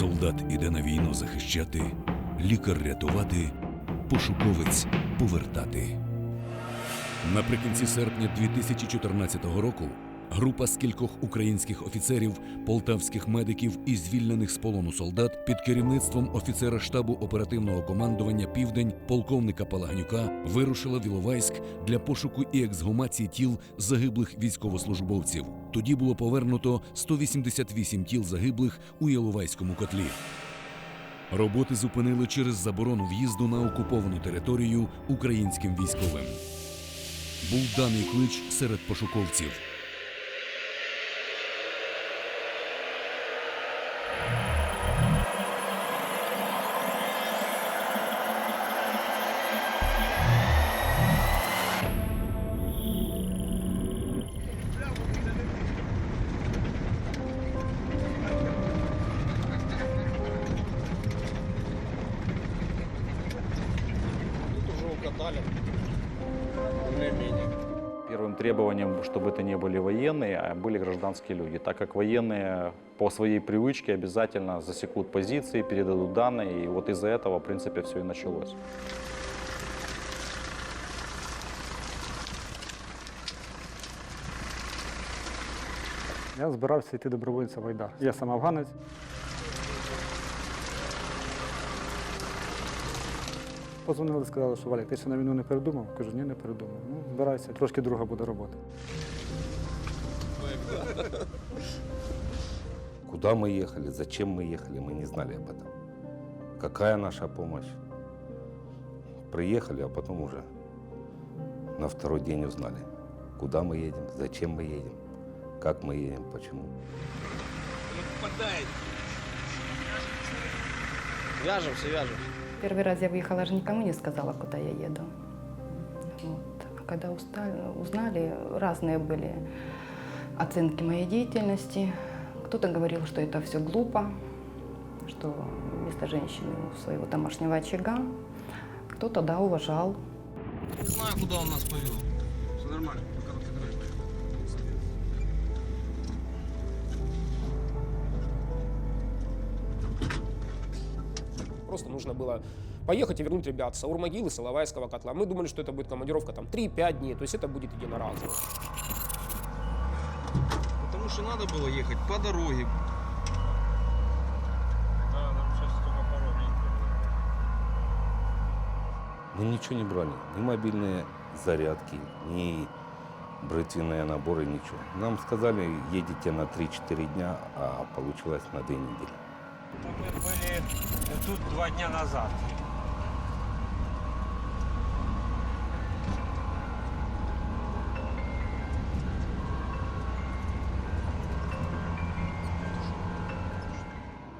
Солдат іде на війну захищати, лікар рятувати, пошуковець повертати. Наприкінці серпня 2014 року група з кількох українських офіцерів, полтавських медиків і звільнених з полону солдат під керівництвом офіцера штабу оперативного командування Південь полковника Палагнюка вирушила в Іловайськ для пошуку і ексгумації тіл загиблих військовослужбовців. Тоді було повернуто 188 тіл загиблих у Іловайському котлі. Роботи зупинили через заборону в'їзду на окуповану територію українським військовим. Був даний клич серед пошуковців. Требованием, чтобы это не были военные, а были гражданские люди, так как военные по своей привычке обязательно засекут позиции, передадут данные, и вот из-за этого, в принципе, все и началось. Я збирався йти добровольцем в Айдар. Я сам афганець. Позвонили, сказали, що Валік, ти ще на війну не передумав? Кажу, ні, не передумав. Ну, збирайся, трошки друга буде робота. Куда мы ехали, зачем мы ехали, мы не знали об этом. Какая наша помощь? Приехали, а потом уже на второй день узнали, куда мы едем, зачем мы едем, как мы едем, почему. Вяжемся, вяжемся. Первый раз я выехала, же никому не сказала, куда я еду. Вот. А когда устали, узнали, разные были оценки моей деятельности. Кто-то говорил, что это все глупо, что вместо женщины у своего домашнего очага. Кто-то, да, уважал. Не знаю, куда он нас повел. Все нормально, Просто нужно было поехать и вернуть ребят с Аурмогилы, с Иловайского котла. Мы думали, что это будет командировка там 3-5 дней, то есть это будет единоразово. Потому что надо было ехать по дороге. Мы ничего не брали, ни мобильные зарядки, ни бритвенные наборы, ничего. Нам сказали, едете на 3-4 дня, а получилось на 2 недели. Мы были тут два дня назад.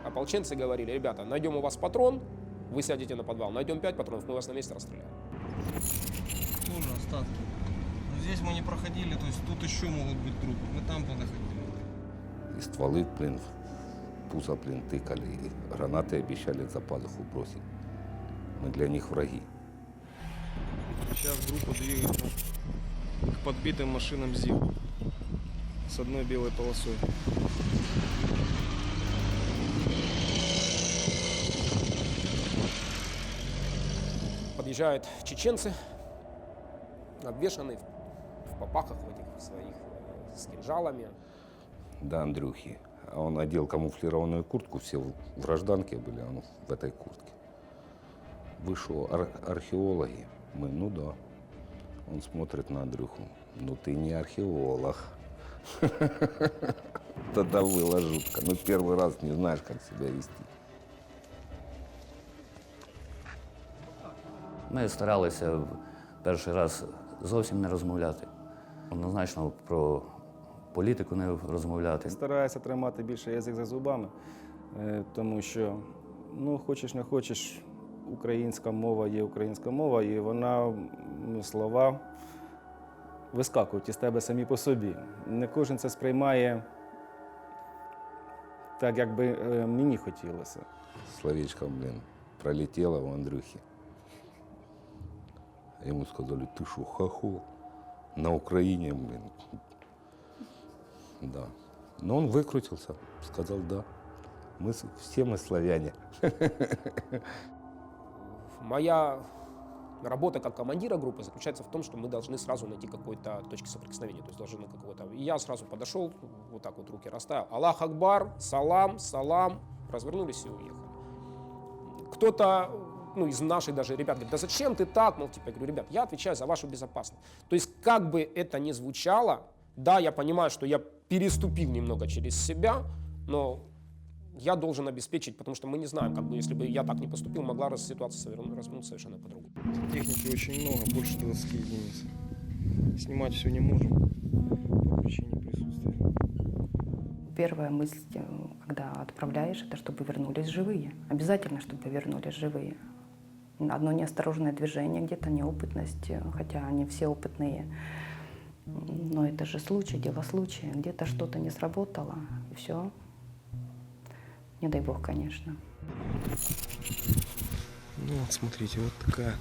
Ополченцы говорили, ребята, найдем у вас патрон, вы сядете на подвал, найдем 5 патронов, мы вас на месте расстреляем. Тоже остатки. Но здесь мы не проходили, то есть тут еще могут быть трупы. Мы там подоходили. И стволы, блин, пузо, блин, тыкали, и гранаты обещали за пазуху бросить. Мы для них враги. Сейчас группа двигается к подбитым машинам ЗИЛ с одной белой полосой. Подъезжают чеченцы, обвешанные в, в попахах в этих своих э, с кинжалами. Да, Андрюхи. А он одел камуфлированную куртку, все в в гражданке были, а он в этой куртке. Вы что, ар- археологи? Мы, ну да. Он смотрит на Андрюху. Ну ты не археолог. Тогда было жутко. Ну первый раз не знаешь, как себя вести. Ми старалися в перший раз зовсім не розмовляти. Однозначно про політику не розмовляти. Стараюся тримати більше язик за зубами, е, тому що, ну, хочеш не хочеш, українська мова є українська мова, і вона ну, слова вискакують із тебе самі по собі. Не кожен це сприймає так, як би е, мені хотілося. Словечко, блин, пролетело у Андрюхи. Ему сказали, ты что, хохол? На Украине, блин. Да. Но он выкрутился, сказал да. Мы все мы славяне. Моя работа как командира группы заключается в том, что мы должны сразу найти какой-то точки соприкосновения, то есть должны какого-то... Я сразу подошел, вот так вот руки расставил. Аллах Акбар, салам, салам, развернулись и уехали. Кто-то ну, из наших даже ребят говорит, да зачем ты так? Мол, типа, я говорю, ребят, я отвечаю за вашу безопасность. То есть, как бы это ни звучало, да, я понимаю, что я переступил немного через себя, но я должен обеспечить, потому что мы не знаем, как бы, если бы я так не поступил, могла раз- ситуация соверну- развернуться совершенно по-другому. Техники очень много, больше 20 единиц. Снимать все не можем по причине присутствия. Первая мысль, э, когда отправляешь, это чтобы вернулись живые. Обязательно, чтобы вернулись живые. Одно неосторожное движение, где-то неопытность, э, хотя они все опытные. Но это же случай, дело случая. Где-то что-то не сработало, и все. Не дай бог, конечно. Ну вот смотрите, вот такая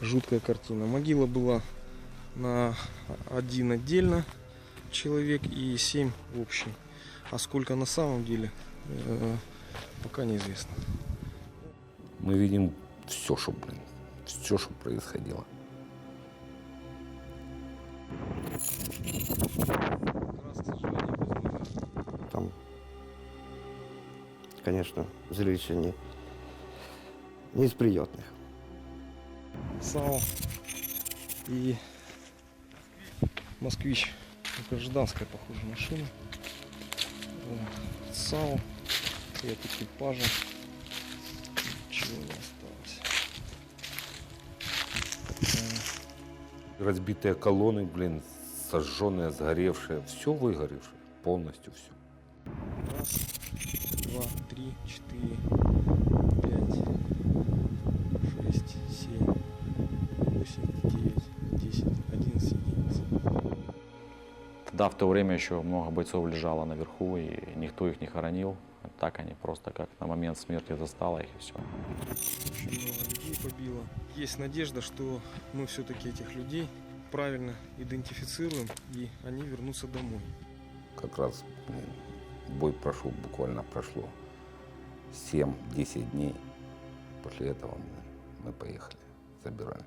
жуткая картина. Могила была на один отдельно человек и семь общий. А сколько на самом деле, э, пока неизвестно. Мы видим все, что, блин, все, что происходило. Там, конечно, зрелище не, не из приятных. САУ и Москвич. Гражданская, похоже, машина. САУ и от экипажа. Ничего не осталось. Разбитые колонны, блин, сожженные, сгоревшие, все выгоревшее, полностью все. Раз, два, три, четыре, пять, шесть, семь, восемь, девять, десять, одиннадцать единиц. Тогда в то время еще много бойцов лежало наверху, и никто их не хоронил. Так они просто как на момент смерти застало их и все. Очень много людей побило. Есть надежда, что мы все-таки этих людей правильно идентифицируем, и они вернутся домой. Как раз бой прошел, буквально прошло 7-10 дней. После этого мы, мы поехали, забирали.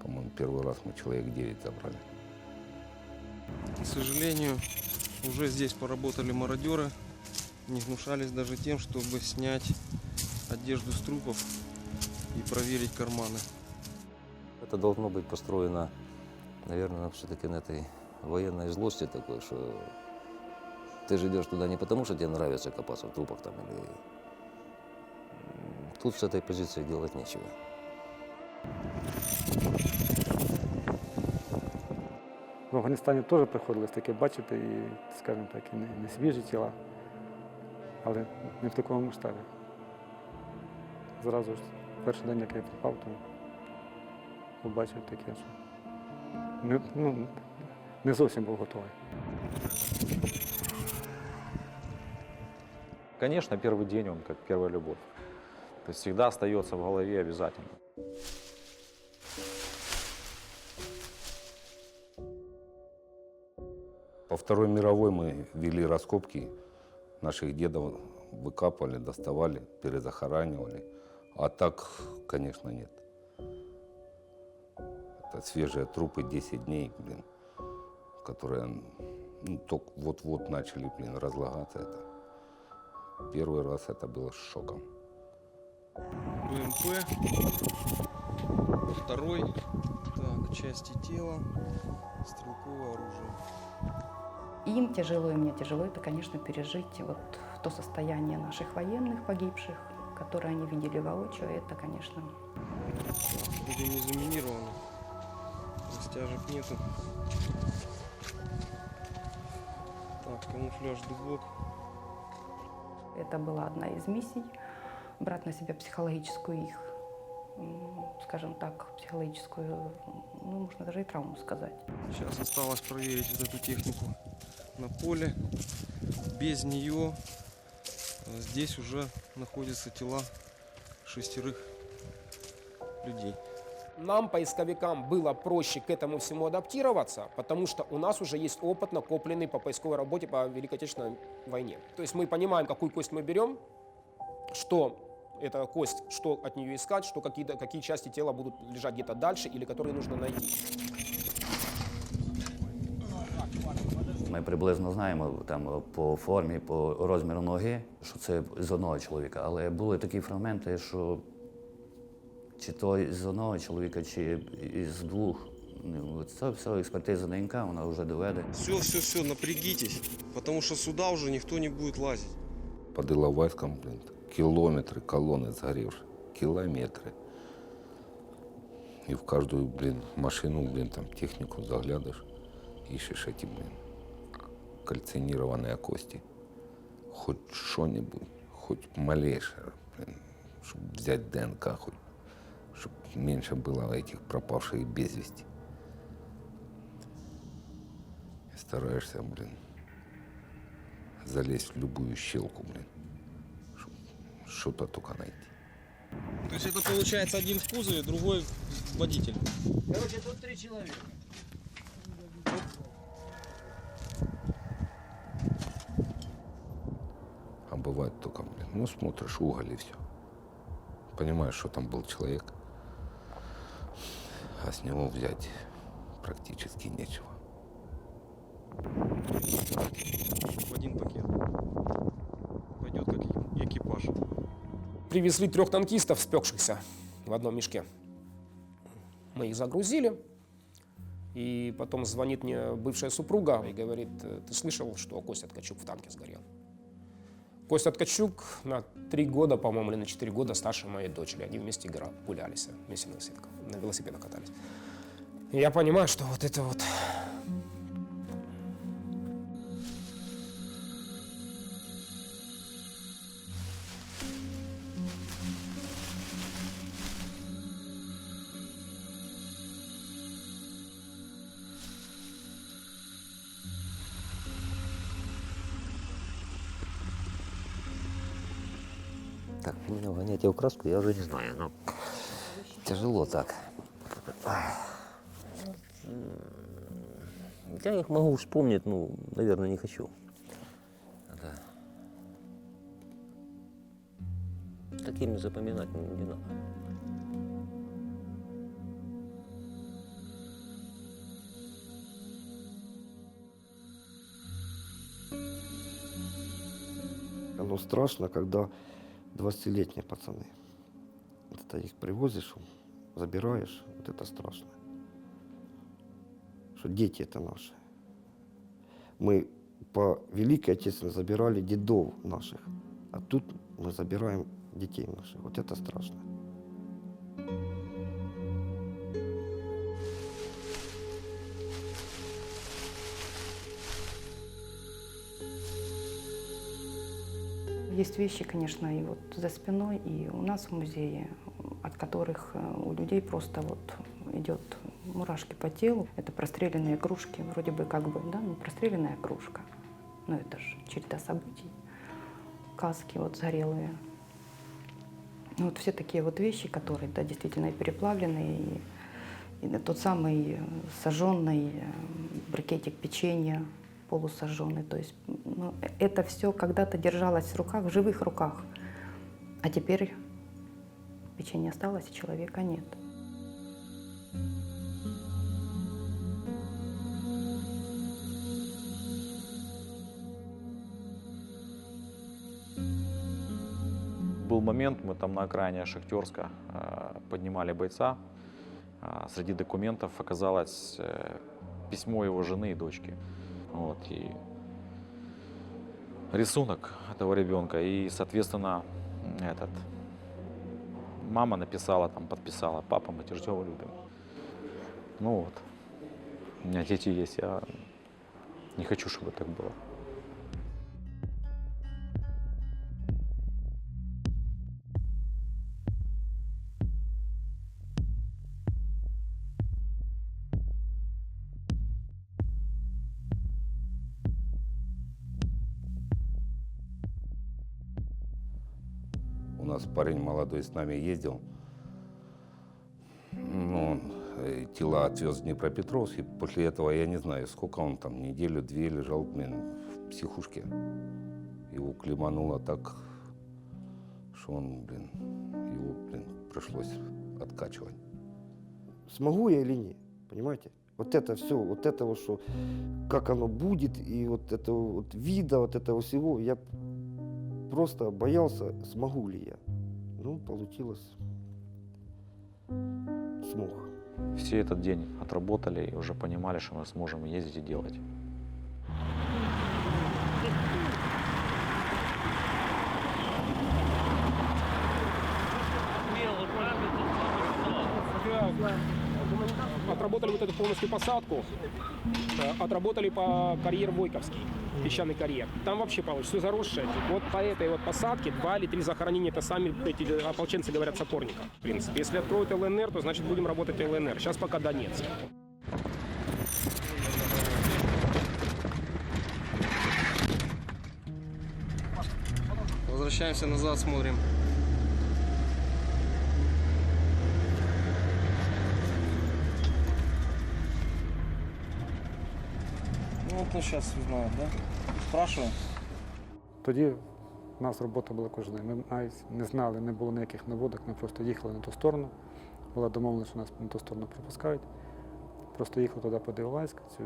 По-моему, первый раз мы человек 9 забрали. К сожалению, уже здесь поработали мародеры, не гнушались даже тем, чтобы снять одежду с трупов и проверить карманы. Это должно быть построено, наверное, все-таки на этой военной злости такой, что ты же идешь туда не потому, что тебе нравится копаться в трупах там или... М, Тут с этой позиции делать нечего. В Афганістані теж приходилось таке бачити і, скажімо так, і не, не свіжі тіла, але не в такому масштабі. Зразу ж перший день, як я попав, то побачив таке, що не, ну, не зовсім був готовий. Конечно, первый день он как первая любовь. То есть всегда остается в голове обязательно. По Второй мировой мы вели раскопки, наших дедов выкапывали, доставали, перезахоранивали. А так, конечно, нет. Это свежие трупы 10 дней, блин, которые ну, только вот-вот начали, блин, разлагаться. Это. Первый раз это было шоком. БМП, второй, так, части тела, стрелковое оружие. Им тяжело, и мне тяжело это, конечно, пережить вот то состояние наших военных погибших, которые они видели воочию. Это, конечно, Вроде не заминировано. Растяжек нету. Так, камуфляж дубок. это была одна из миссий брать на себя психологическую их, скажем так, психологическую, ну, можно даже и травму сказать. Сейчас осталось проверить вот эту технику на поле. Без нее э, здесь уже находятся тела шестерых людей. нам, поисковикам, было проще к этому всему адаптироваться, потому что у нас уже есть опыт, накопленный по поисковой работе по Великой Отечественной войне. То есть мы понимаем, какую кость мы берем, что эта кость, что от нее искать, что какие-то, какие части тела будут лежать где-то дальше или которые нужно найти. Ми приблизно знаємо там по формі, по розміру ноги, що це з одного чоловіка. Але були такі фрагменти, що чи то з одного чоловіка, чи із двох. Ну, Це все експертиза ДНК, вона вже доведе. Все, все, все, напрягитесь, потому что сюда уже никто не будет лазить. Под Иловайском, блин, километры колонны сгоревшие. Километры. И в каждую, блин, машину, блин, там технику заглядываешь, ищешь эти, блин, кальцинированные кости. Хоть что-нибудь, хоть малейшее, блин, чтобы взять ДНК, хоть, чтобы меньше было этих пропавших без вести. И стараешься, блин, залезть в любую щелку, блин, чтоб что-то только найти. То есть это получается один в кузове, другой водитель. Короче, тут три человека. Бывает только, блин, ну смотришь уголь и все. Понимаешь, что там был человек, а с него взять практически нечего. В один пакет. Пойдет как экипаж. Привезли трех танкистов, спекшихся в одном мешке. Мы их загрузили. И потом звонит мне бывшая супруга и говорит, «Э, ты слышал, что Костя Ткачук в танке сгорел? Костя Ткачук на три года, по-моему, или на четыре года старше моей дочери. Они вместе гулялись, вместе на велосипедах катались. И я понимаю, что вот это вот в краску я уже не знаю, но тяжело так. Я их могу вспомнить, ну, наверное, не хочу. Да. Такими запоминать не, не надо. Оно страшно, когда 20-летние пацаны. Вот это их привозишь, забираешь, вот это страшно. Что дети это наши. Мы по Великой Отечественной забирали дедов наших, а тут мы забираем детей наших. Вот это страшно. Есть вещи, конечно, и вот за спиной, и у нас в музее, от которых э, у людей просто вот идет мурашки по телу. Это простреленные кружки, вроде бы как бы, да, ну, простреленная кружка. Но это же череда событий. Каски вот сгорелые. Ну, Вот все такие вот вещи, которые, да, действительно переплавленные, и, и тот самый сожженный э, брикетик печенья, полусожженный. То есть ну, э- это все когда-то держалось в руках, в живых руках. А теперь печенье осталось, и человека нет. Был момент, мы там на окраине Шахтерска э, поднимали бойца. А Среди документов оказалось э, письмо его жены и дочки. Вот, и рисунок этого ребенка. И, соответственно, этот, мама написала, там, подписала, папа, мы ждем, любим. Ну вот, у меня дети есть, я не хочу, чтобы так было. Парень молодой с нами ездил. Ну, он э, тела отвез в Днепропетровск, и после этого я не знаю, сколько он там, неделю-две лежал, блин, в психушке. Его клемануло так, что он, блин, его, блин, пришлось откачивать. Смогу я или нет, понимаете? Вот это все, вот это вот, что, как оно будет, и вот этого вот вида, вот этого всего, я просто боялся, смогу ли я. Ну, получилось. Смог. Все этот день отработали и уже понимали, что мы сможем ездить и делать. Отработали вот эту полностью посадку, э, отработали по карьер Войковский, песчаный карьер. Там вообще получится все заросшее. Вот по этой вот посадке два или три захоронения, это сами эти ополченцы говорят сапорника. В принципе, если откроют ЛНР, то значит будем работать ЛНР. Сейчас пока Донецк. Возвращаемся назад, смотрим. Вот мы сейчас узнаем, да? Спрашиваем. Тоді в нас робота була кожен день. Ми навіть не знали, не було ніяких наводок, ми просто їхали на ту сторону. Була домовлена, що нас на ту сторону пропускають. Просто їхали туди по Дивовайськ, цю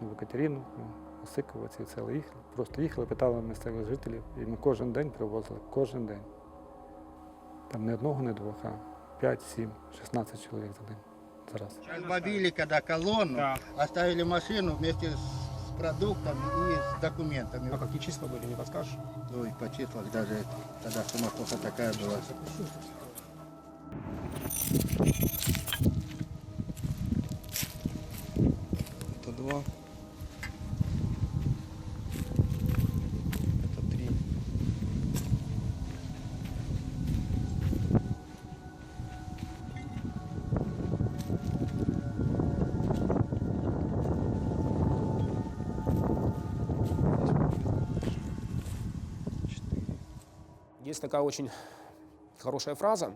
Нову Катерину, ну, Осиково, ці села їхали. Просто їхали, питали місцевих жителів, і ми кожен день привозили, кожен день. Там не одного, не двох, а 5, 7, 16 чоловік за день. Зараз. Побили когда колонну, оставили машину вместе с продуктами и с документами. А какие числа были, не подскажешь? Ой, по числах даже тогда суматоха такая была. Есть такая очень хорошая фраза.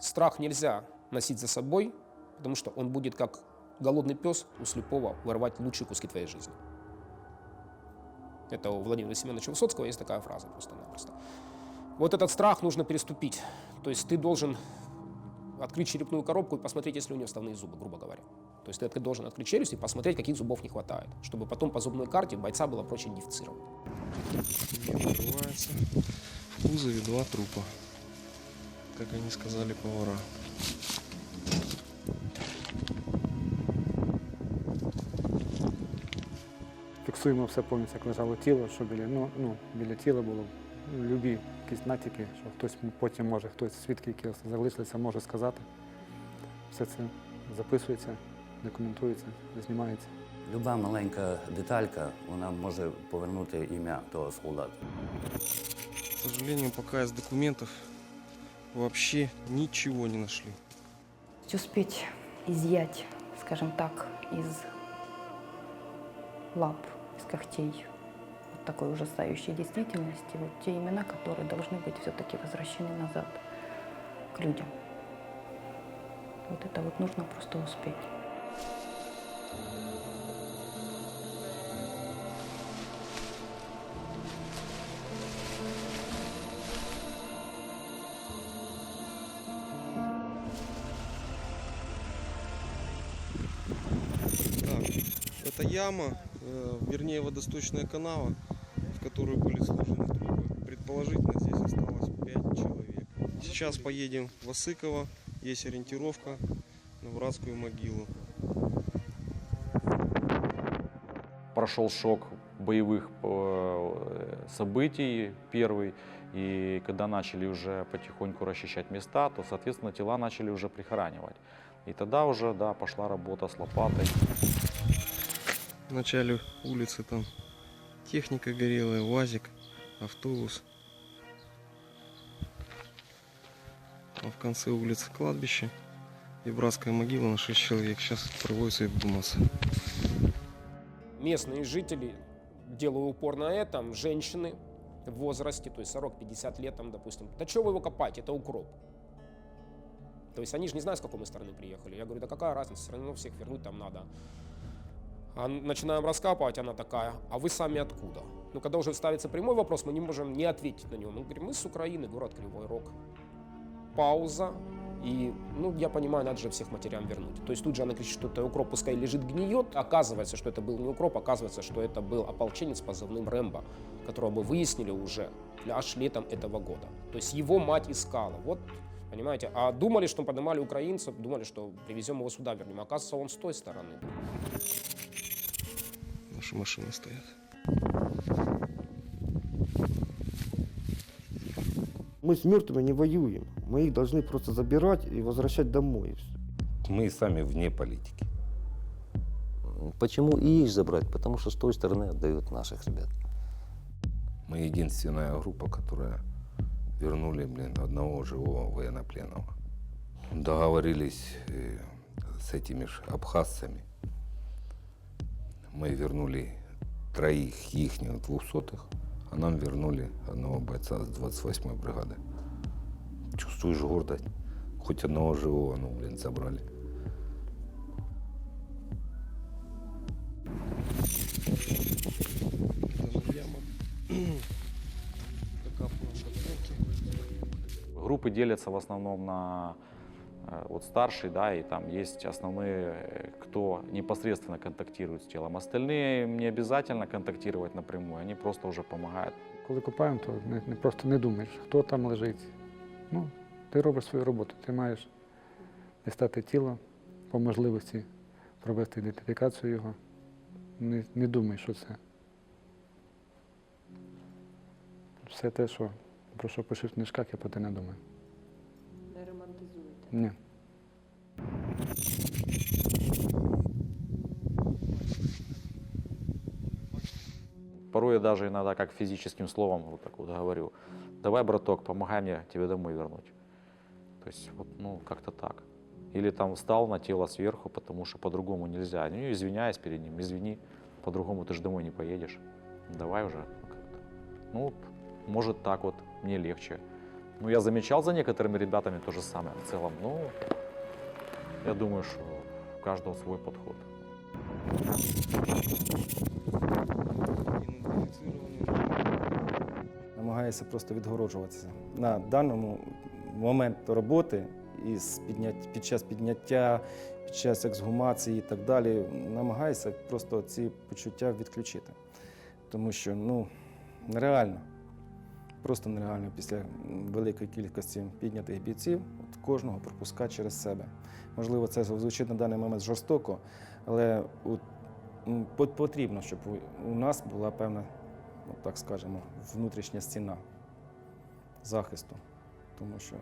Страх нельзя носить за собой, потому что он будет как голодный пес у слепого вырывать лучшие куски твоей жизни. Это у Владимира Семеновича Высоцкого есть такая фраза просто-напросто. Вот этот страх нужно переступить. То есть ты должен открыть черепную коробку и посмотреть, есть ли у нее вставные зубы, грубо говоря. То есть ты должен открыть челюсть и посмотреть, каких зубов не хватает, чтобы потом по зубной карте бойца было проще идентифицировать. Открывается. В кузове два трупа. Как они сказали повара. Фіксуємо все повністю, як лежало тіло, що біля, ну, ну, біля тіла було любі якісь натяки, що хтось потім може, хтось свідки, які залишилися, може сказати. Все це записується, документується, знімається. Люба маленька деталька, вона може повернути ім'я того солдата. К сожалению, пока из документов вообще ничего не нашли. Успеть изъять, скажем так, из лап, из когтей вот такой ужасающей действительности, вот те имена, которые должны быть все-таки возвращены назад к людям. Вот это вот нужно просто успеть. Это яма, э, вернее водосточная канава, в которую были сложены трупы. Предположительно здесь осталось 5 человек. Сейчас поедем в Осыково, есть ориентировка на братскую могилу. Прошел шок боевых э, событий первый, и когда начали уже потихоньку расчищать места, то, соответственно, тела начали уже прихоранивать. И тогда уже, да, пошла работа с лопатой. В начале улицы там техника горела, УАЗик, автобус. А в конце улицы кладбище и братская могила на 6 человек. Сейчас проводится эксгумация. Местные жители, делая упор на этом, женщины в возрасте, то есть 40-50 лет, там, допустим, да что вы его копаете, это укроп. То есть они же не знают, с какой мы стороны приехали. Я говорю, да какая разница, все равно всех вернуть там надо. А начинаем раскапывать, она такая, а вы сами откуда? Ну, когда уже ставится прямой вопрос, мы не можем не ответить на него. Мы говорим, мы с Украины, город Кривой Рог. Пауза. И, ну, я понимаю, надо же всех матерям вернуть. То есть тут же она кричит, что это укроп, пускай лежит, гниет. Оказывается, что это был не укроп, оказывается, что это был ополченец позывным Рэмбо, которого мы выяснили уже аж летом этого года. То есть его мать искала. Вот, понимаете, а думали, что поднимали украинцев, думали, что привезем его сюда, вернем. Оказывается, он с той стороны. Наши машины стоят. Мы с мертвыми не воюем. Мы их должны просто забирать и возвращать домой. Мы сами вне политики. Почему и их забрать? Потому что с той стороны отдают наших ребят. Мы единственная группа, которая вернули, блин, одного живого военнопленного. Договорились э, с этими же абхазцами. Мы вернули троих ихних двухсотых, а нам вернули одного бойца с 28-й бригады. Чувствуешь гордость? Хоть одного живого, ну, блин, забрали. Группы делятся в основном на вот старший, да, и там есть основные, э, кто непосредственно контактирует с телом. Остальные не обязательно контактировать напрямую, они просто уже помогают. Коли копаємо, то не, не просто не думаєш, хто там лежить. Ну, ти робиш свою роботу. Ти маєш дістати тіло по можливості провести ідентифікацію його. Не, не думай, що це. Все те, що, про що пишуть в книжках, я про те не думаю. Не. Порой я даже иногда как физическим словом вот так вот говорю, давай, браток, помогай мне тебе домой вернуть. То есть вот, ну, как-то так. Или там встал на тело сверху, потому что по-другому нельзя. Ну, извиняюсь перед ним, извини, по-другому ты же домой не поедешь. Давай уже. Ну, может так вот, мне легче. Ну, я замечал за некоторыми ребятами то же самое в целом. Ну, я думаю, что у каждого свой подход. Намагаюся просто відгороджуватися. На даному момент роботи піднят... під час підняття, під час ексгумації і так далі, намагаюся просто ці почуття відключити. Тому що ну, нереально, просто нереально після великої кількості піднятих бійців от кожного пропускати через себе. Можливо, це звучить на даний момент жорстоко, але от, потрібно, щоб у- нас була певна так скажемо, внутрішня стіна захисту. Тому що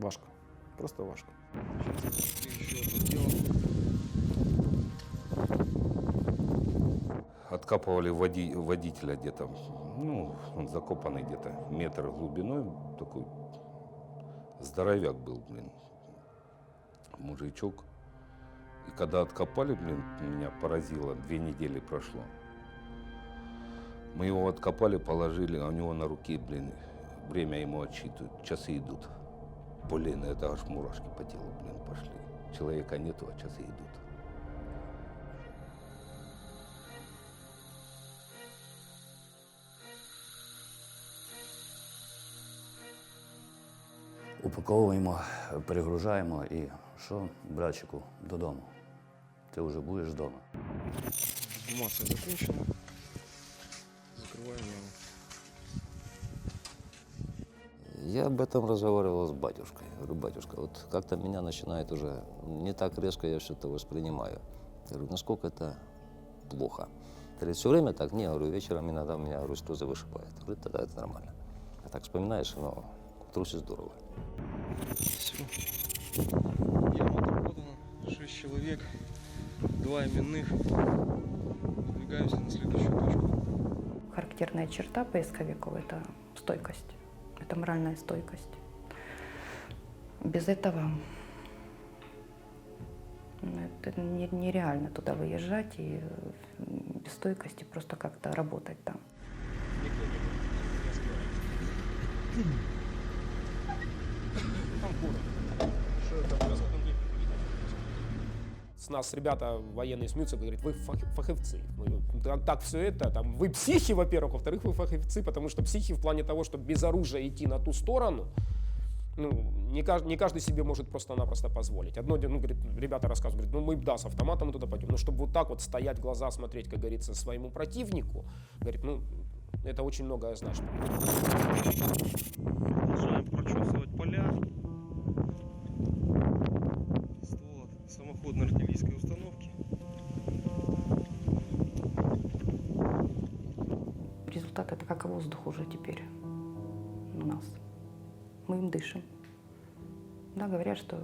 важко, просто важко. Одно дело. Откапывали води- водителя где-то, ну, он закопанный где-то метр глубиной, такой здоровяк был, блин, мужичок. И когда откопали, блин, меня поразило, две недели прошло. Мы его откопали, положили, а у него на руке, блин, время ему отсчитывают, часы идут. Блин, это аж мурашки по телу, блин, пошли. Человека нету, а часы идут. Упаковуємо, перегружаємо і що, братчику, додому. Ти вже будеш вдома. Эксгумация закончена. Закрываем яму. Я об этом разговаривал с батюшкой. Говорю, батюшка, вот как-то меня начинает уже не так резко я все это воспринимаю. Я говорю, насколько это плохо. Говорит, все время так? Не, говорю, вечером иногда меня, говорю, слезы вышибает. Говорит, тогда это нормально. А так вспоминаешь, но трусе здорово. Все. Яма отработана. Шесть человек. Два именных. Выдвигаемся на следующую точку. Характерная черта поисковиков – это стойкость, это моральная стойкость. Без этого ну, это не- нереально туда выезжать и без стойкости просто как-то работать там. Никто не был. С нас ребята военные смеются, говорят, вы фах- фаховцы. Мы говорим, так, так все это, там, вы психи, во-первых, во-вторых, вы фаховцы, потому что психи в плане того, чтобы без оружия идти на ту сторону, ну, не, каждый, не каждый себе может просто-напросто позволить. Одно, ну, говорит, ребята рассказывают, говорит, ну, мы, да, с автоматом туда пойдем, но чтобы вот так вот стоять, глаза смотреть, как говорится, своему противнику, говорит, ну, это очень многое значит. Продолжаем прочесывать поля. Самоходной артиллерийской установки. Результат это как воздух уже теперь у нас. Мы им дышим. Да, говорят, что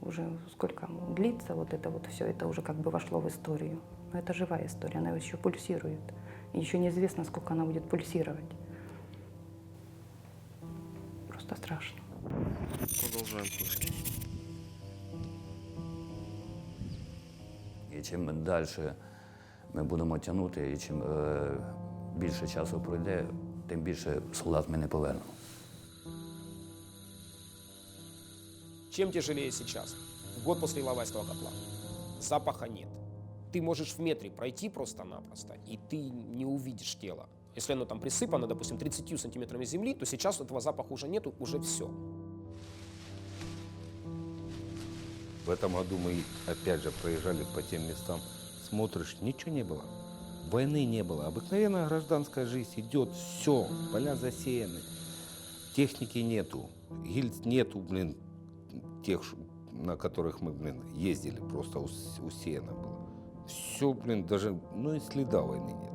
уже сколько длится вот это вот все, это уже как бы вошло в историю. Но это живая история, она еще пульсирует. И еще неизвестно, сколько она будет пульсировать. Просто страшно. Продолжаем поиски. І чим далі ми будемо тягнути, і чим е, більше часу пройде, тим більше солдат ми не повернемо. Чем тяжелее сейчас? Год после Иловайского котла. Запаха нет. Ты можешь в метре пройти просто-напросто, и ты не увидишь тело. Если оно там присыпано, допустим, 30 сантиметрами земли, то сейчас этого запаха уже нету, уже все. В этом году мы опять же проезжали по тем местам, смотришь, ничего не было. Войны не было. Обыкновенная гражданская жизнь идет, все, поля засеяны, техники нету, гильз нету, блин, тех, на которых мы, блин, ездили, просто ус- усеяно было. Все, блин, даже, ну и следа войны нет.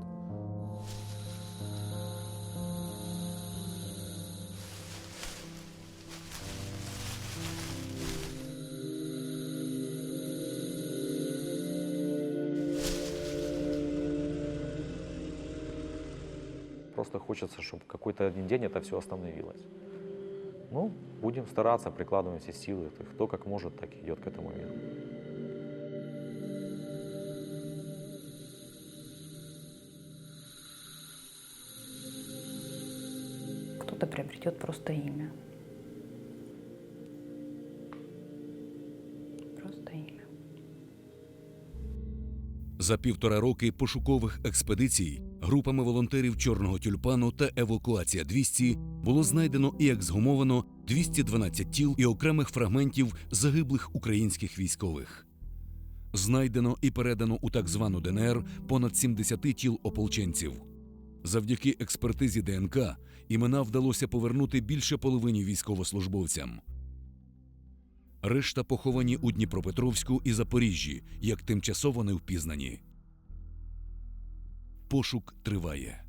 Просто хочется, чтобы какой-то один день это все остановилось. Ну, будем стараться, прикладываем все силы. Кто как может, так идет к этому миру. Кто-то приобретет просто имя. За півтора роки пошукових експедицій групами волонтерів Чорного тюльпану та Евакуація 200 було знайдено і ексгумовано 212 тіл і окремих фрагментів загиблих українських військових. Знайдено і передано у так звану ДНР понад 70 тіл ополченців. Завдяки експертизі ДНК імена вдалося повернути більше половині військовослужбовцям. Решта поховані у Дніпропетровську і Запоріжжі, як тимчасово невпізнані. Пошук триває.